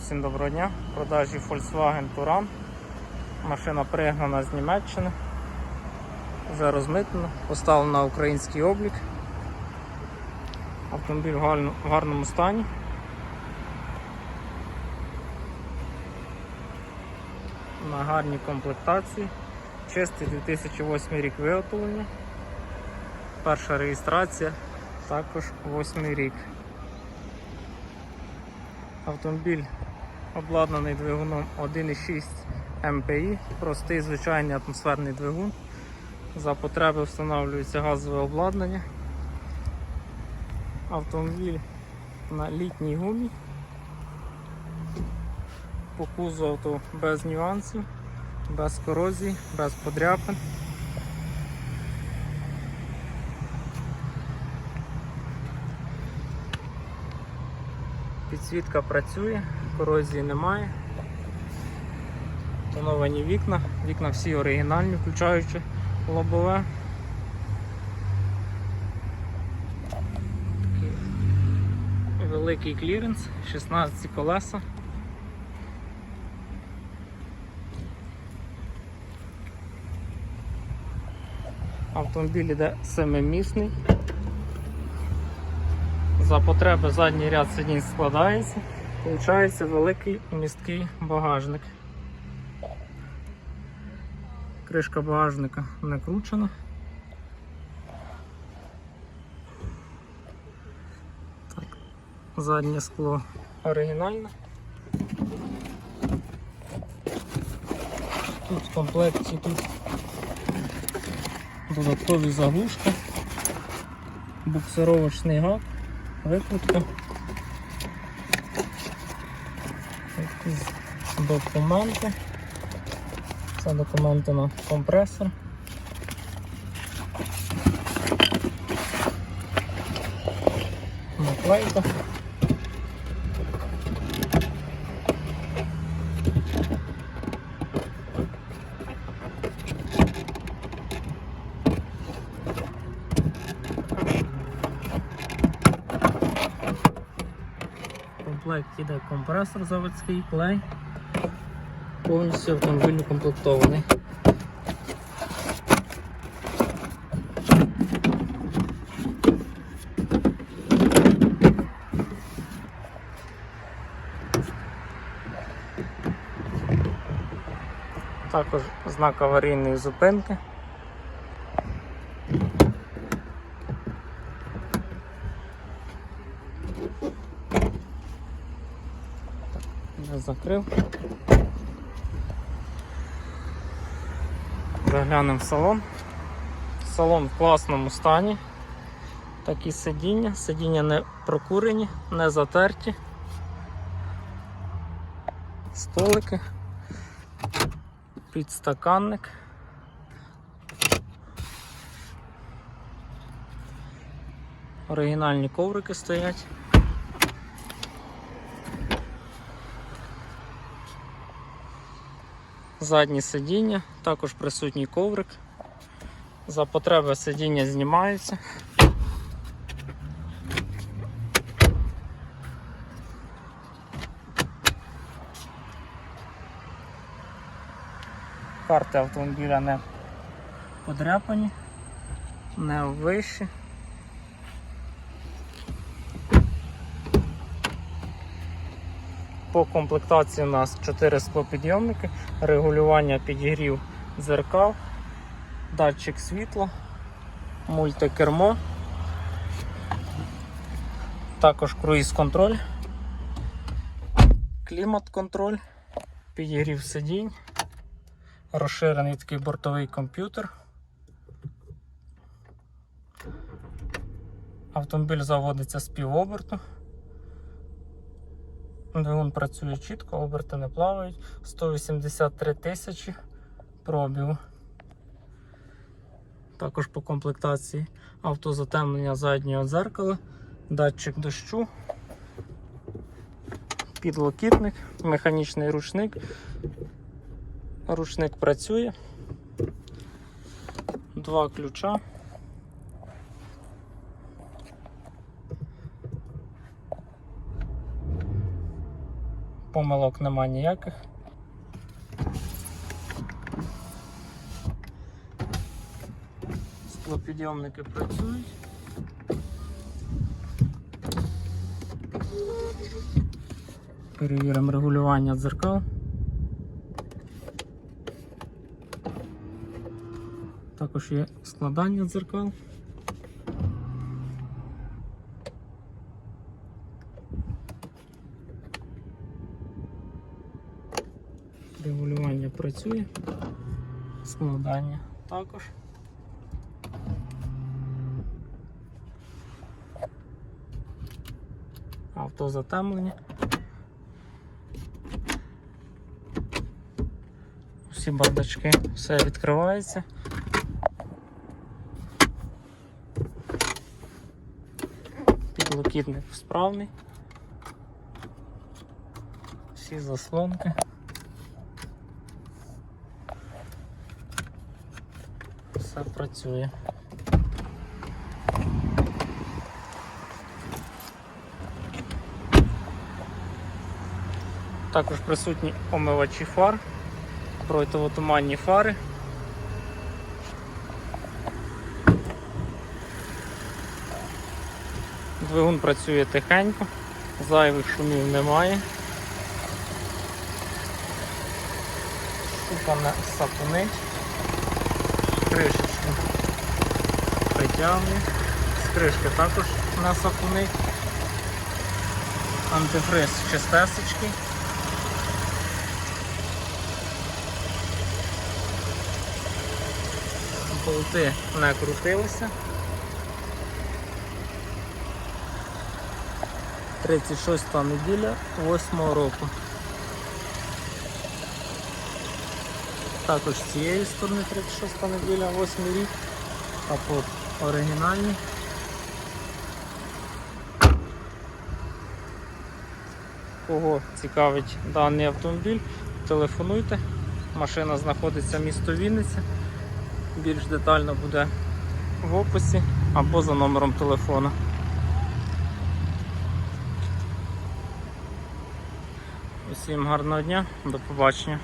Всім доброго дня. В продажі Volkswagen Touran. Машина пригнана з Німеччини. Вже розмитнена, поставлена на український облік. Автомобіль в гарному стані. На гарній комплектації. Чистий 2008 рік виготовлення. Перша реєстрація, також 8 рік. Автомобіль обладнаний двигуном 1,6 МПІ, простий звичайний атмосферний двигун. За потреби встановлюється газове обладнання. Автомобіль на літній гумі. По кузову без нюансів, без корозії, без подряпин. Підсвітка працює, корозії немає. Тоновані вікна, вікна всі оригінальні, включаючи лобове. Великий кліренс, 16 колеса. Автомобіль іде семимісний. За потреби задній ряд сидінь складається. Получається великий місткий багажник. Кришка багажника накручена. Так. Заднє скло оригінальне. Тут в комплекті тут додаткові заглушки, буксировочний гак викрутка. Якісь документи. Це документи на компресор. Наклейка. В комплекті йде компресор заводський, клей. Повністю автомобіль укомплектований. Також знак аварійної зупинки. Закрив. Заглянемо в салон. Салон в класному стані. Такі сидіння. Сидіння не прокурені, не затерті. Столики. Підстаканник. Оригінальні коврики стоять. Задні сидіння, також присутній коврик. За потреби сидіння знімаються. Карти автомобіля не подряпані, не вищі. По комплектації у нас 4 склопідйомники, регулювання підігрів дзеркал, датчик світла, мультикермо, також круїз-контроль, клімат-контроль, підігрів сидінь, розширений такий бортовий комп'ютер. Автомобіль заводиться з півоберту. Двигун працює чітко, оберти не плавають. 183 тисячі пробігу. Також по комплектації автозатемнення заднього дзеркала, датчик дощу, підлокітник, механічний ручник. Ручник працює. Два ключа. Помилок нема ніяких. Склопідйомники працюють. Перевіримо регулювання дзеркал. Також є складання дзеркал. Регулювання працює. Складання також. Автозатемлення. Всі бардачки, все відкривається. Підлокітник справний. Всі заслонки. Все працює. Також присутні омивачі фар, противотуманні фари. Двигун працює тихенько, зайвих шумів немає. Шука не сапунить. Кришечку притягує. З також не сапунить. Антифриз чистесечки. Болти не крутилися. 36 неділя 8 року. Також з цієї сторони 36 неділя, 8 рік. Капот оригінальний. Кого цікавить даний автомобіль, телефонуйте. Машина знаходиться в місто Вінниця. Більш детально буде в описі або за номером телефону. Усім гарного дня, до побачення.